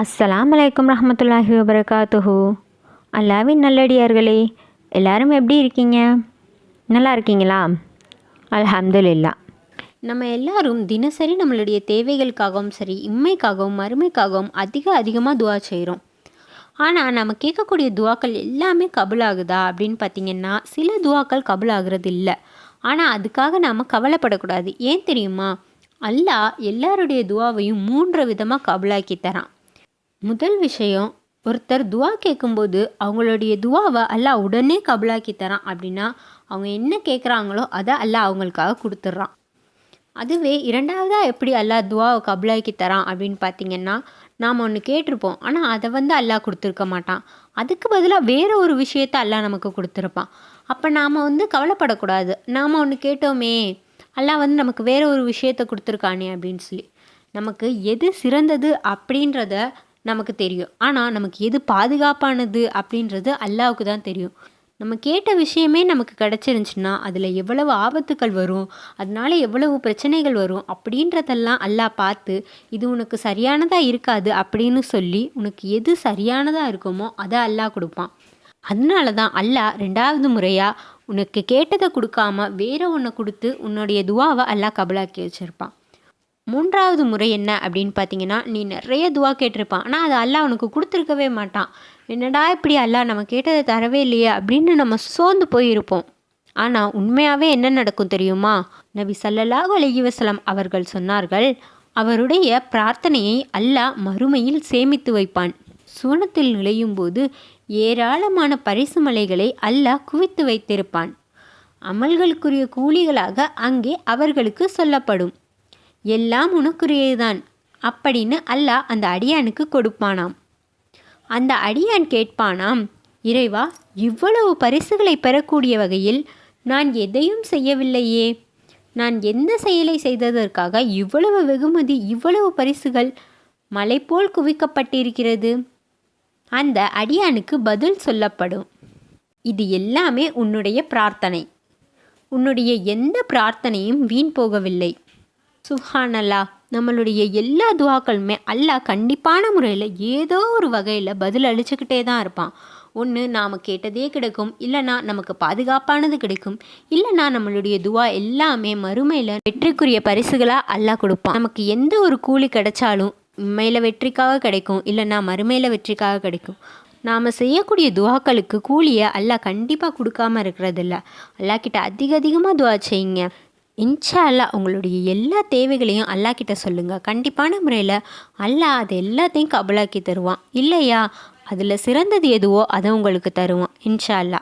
அஸ்ஸலாம் அலைக்கும் ரஹமத்துல்லாஹி வபரகாத்துஹு. அல்லாவின் நல்லடியார்களே எல்லாரும் எப்படி இருக்கீங்க? நல்லா இருக்கீங்களா? அலமதுல்லா நம்ம எல்லாரும் தினசரி நம்மளுடைய தேவைகளுக்காகவும் சரி இம்மைக்காகவும் மறுமைக்காகவும் அதிக அதிகமாக துவா செய்கிறோம் ஆனால் நம்ம கேட்கக்கூடிய துவாக்கள் எல்லாமே கபுலாகுதா அப்படின்னு பார்த்திங்கன்னா சில துவாக்கள் கபுலாகிறது இல்லை ஆனால் அதுக்காக நாம் கவலைப்படக்கூடாது. ஏன் தெரியுமா? அல்லாஹ் எல்லாருடைய துவாவையும் மூன்று விதமாக கபுலாக்கி தரான். முதல் விஷயம் ஒருத்தர் துவா கேட்கும்போது அவங்களுடைய துவாவை அல்லாஹ் உடனே கபுலாக்கி தரான். அப்படின்னா அவங்க என்ன கேட்குறாங்களோ அதை அல்லாஹ் அவங்களுக்காக கொடுத்துட்றான் அதுவே இரண்டாவதாக எப்படி அல்லாஹ் துவாவை கபுலாக்கி தரான் அப்படின்னு பார்த்தீங்கன்னா நாம் ஒன்று கேட்டிருப்போம். ஆனால் அதை வந்து அல்லாஹ் கொடுத்துருக்க மாட்டான். அதுக்கு பதிலாக வேறு ஒரு விஷயத்த அல்லாஹ் நமக்கு கொடுத்துருப்பான். அப்போ நாம் வந்து கவலைப்படக்கூடாது. நாம் ஒன்று கேட்டோமே அல்லாஹ் வந்து நமக்கு வேறு ஒரு விஷயத்த கொடுத்துருக்கானே அப்படின்னு சொல்லி. நமக்கு எது சிறந்தது அப்படின்றத நமக்கு தெரியும். ஆனால் நமக்கு எது பாதுகாப்பானது அப்படின்றது அல்லாவுக்கு தான் தெரியும். நம்ம கேட்ட விஷயமே நமக்கு கிடச்சிருந்துச்சுன்னா அதில் எவ்வளவு ஆபத்துக்கள் வரும் அதனால எவ்வளவு பிரச்சனைகள் வரும் அப்படின்றதெல்லாம் அல்லாஹ் பார்த்து இது உனக்கு சரியானதாக இருக்காது அப்படின்னு சொல்லி உனக்கு எது சரியானதாக இருக்குமோ அதை அல்லாஹ் கொடுப்பான். அதனால தான் அல்லாஹ் ரெண்டாவது முறையாக உனக்கு கேட்டதை கொடுக்காம வேற ஒன்றை கொடுத்து உன்னுடைய துவாவை அல்லாஹ் கபலாக்கி வச்சுருப்பான். மூன்றாவது முறை என்ன அப்படின்னு பார்த்தீங்கன்னா நீ நிறைய துவா கேட்டிருப்பான். ஆனால் அது அல்லாஹ் உனக்கு கொடுத்துருக்கவே மாட்டான். என்னடா இப்படி அல்லா நம்ம கேட்டதை தரவே இல்லையே அப்படின்னு நம்ம சோர்ந்து போயிருப்போம். ஆனால் உண்மையாகவே என்ன நடக்கும் தெரியுமா? நபி சல்லல்லாஹ் அலைஹி அவர்கள் சொன்னார்கள் அவருடைய பிரார்த்தனையை அல்லாஹ் மறுமையில் சேமித்து வைப்பான். சூனத்தில் நுழையும் போது ஏராளமான பரிசு மலைகளை அல்லாஹ் குவித்து வைத்திருப்பான். அமல்களுக்குரிய கூலிகளாக அங்கே அவர்களுக்கு சொல்லப்படும். எல்லாம் உனக்குரியதுதான். அப்படின்னு அல்லாஹ் அந்த அடியானுக்கு கொடுப்பானாம். அந்த அடியான் கேட்பானாம் இறைவா இவ்வளவு பரிசுகளை பெறக்கூடிய வகையில் நான் எதையும் செய்யவில்லையே. நான் எந்த செயலை செய்ததற்காக இவ்வளவு வெகுமதி இவ்வளவு பரிசுகள் மலை போல் குவிக்கப்பட்டிருக்கிறது? அந்த அடியானுக்கு பதில் சொல்லப்படும். இது எல்லாமே உன்னுடைய பிரார்த்தனை. உன்னுடைய எந்த பிரார்த்தனையும் வீண் போகவில்லை. சுஹான் அல்லா நம்மளுடைய எல்லா துவாக்களுமே அல்லாஹ் கண்டிப்பான முறையில் ஏதோ ஒரு வகையில் பதில் அளிச்சுக்கிட்டே தான் இருப்பான். ஒன்று நாம் கேட்டதே கிடைக்கும். இல்லைனா நமக்கு பாதுகாப்பானது கிடைக்கும். இல்லைனா நம்மளுடைய துவா எல்லாமே மறுமையில் வெற்றிக்குரிய பரிசுகளாக அல்லாஹ் கொடுப்பான். நமக்கு எந்த ஒரு கூலி கிடைச்சாலும் உண்மையில் வெற்றிக்காக கிடைக்கும். இல்லைனா மறுமையில் வெற்றிக்காக கிடைக்கும். நாம் செய்யக்கூடிய துவாக்களுக்கு கூலியை அல்லாஹ் கண்டிப்பாக கொடுக்காம இருக்கிறதில்ல. அல்லாஹ் கிட்ட அதிக அதிகமாக துவா செய்யுங்க. இன்ஷா அல்லா உங்களுடைய எல்லா தேவைகளையும் அல்லாஹ் கிட்ட சொல்லுங்கள் கண்டிப்பான முறையில் அல்லாஹ் அது எல்லாத்தையும் கபலாக்கி தருவான். இல்லையா? அதில் சிறந்தது எதுவோ அதை உங்களுக்கு தருவான். இன்ஷா அல்லா